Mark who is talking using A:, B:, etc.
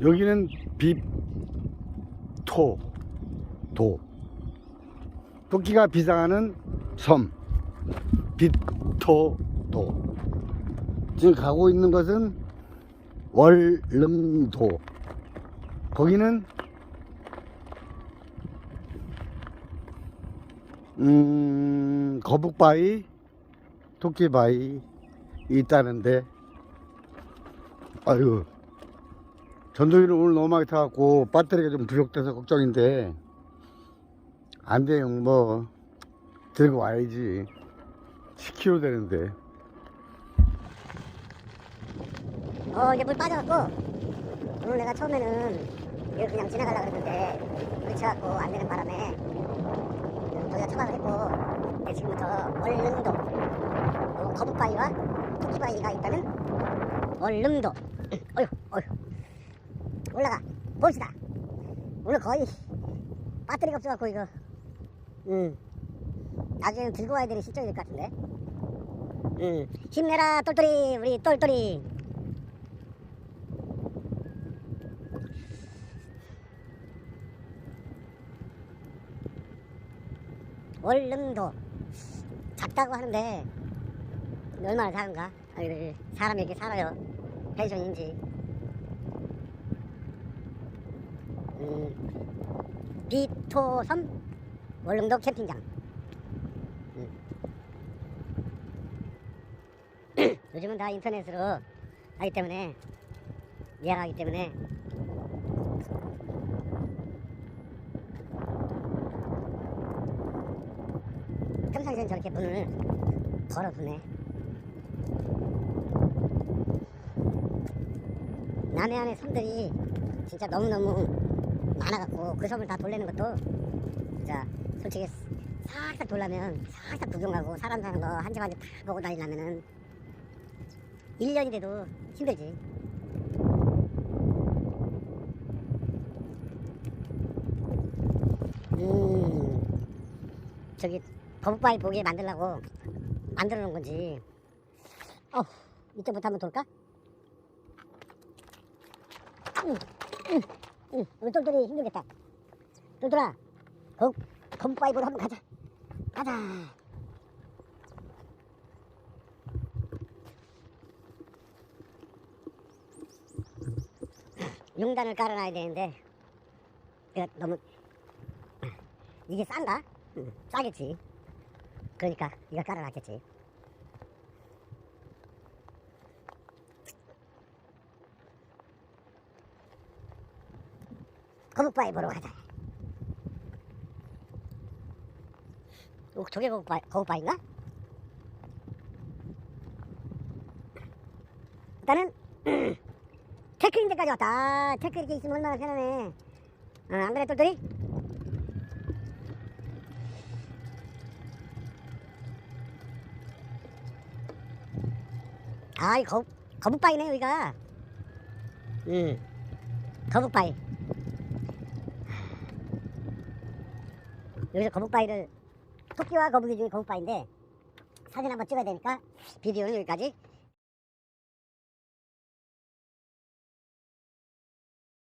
A: 여기는 빕토 도. 토끼가 비상하는 섬. 빕토 도. 지금 가고 있는 것은 월릉도. 거기는 음 거북바위 토끼바위 있다는데. 아유 전동이를 오늘 너무 많이 타갖고 배터리가 좀 부족돼서 걱정인데 안 돼요. 뭐 들고 와야지. 10kg 되는데.
B: 어 이제 물 빠져갖고 오늘 내가 처음에는 이걸 그냥 지나가려고 그랬는데 그쳐갖고 안 되는 바람에 저기가 처방을 했고 근데 지금부터 월릉도 어, 거북바위와 토끼바위가 있다는 월릉도. 어휴 어휴 올라가. 봅시다. 오늘 거의 배터리가 없어갖고 이거. 음 나중에는 들고 와야 되는 실정이 될 것 같은데. 음 힘내라 똘똘이. 우리 똘똘이. 월릉도 작다고 하는데 얼마나 작은가? 사람이 이렇게 살아요. 펜션인지. 음, 비토섬 월릉도 캠핑장. 음. 요즘은 다 인터넷으로 하기 때문에 예약하기 때문에 평상시엔 저렇게 문을 걸어두네. 남해안의 섬들이 진짜 너무너무 많아갖고 그 섬을 다 돌리는 것도 진짜 솔직히 싹싹 돌려면 싹싹 구경하고 사람 사는 거 한 집 한 집 다 보고 다니려면은 1년이 돼도 힘들지. 음, 저기 거북바위 보게 만들려고 만들어 놓은 건지. 어, 이때부터 한번 돌까? 응, 응, 응. 우리 똘똘이 힘들겠다. 똘똘아, 거, 거북바위 보러 한번 가자. 가자. 용단을 깔아놔야 되는데, 이거 너무, 이게 싼가? 응, 싸겠지. 그러니까 이거 깔아놨겠지. 거북바위 보러 가자. 오, 저게 거북바위, 거북바위인가? 일단은 태클인 데까지 왔다. 아, 태클 이렇게 있으면 얼마나 편하네. 어, 안 그래 똘똘이? 아이 거 거북바위네 여기가. 응. 거북바위. 여기서 거북바위를 토끼와 거북이 중에 거북바위인데 사진 한번 찍어야 되니까 비디오는 여기까지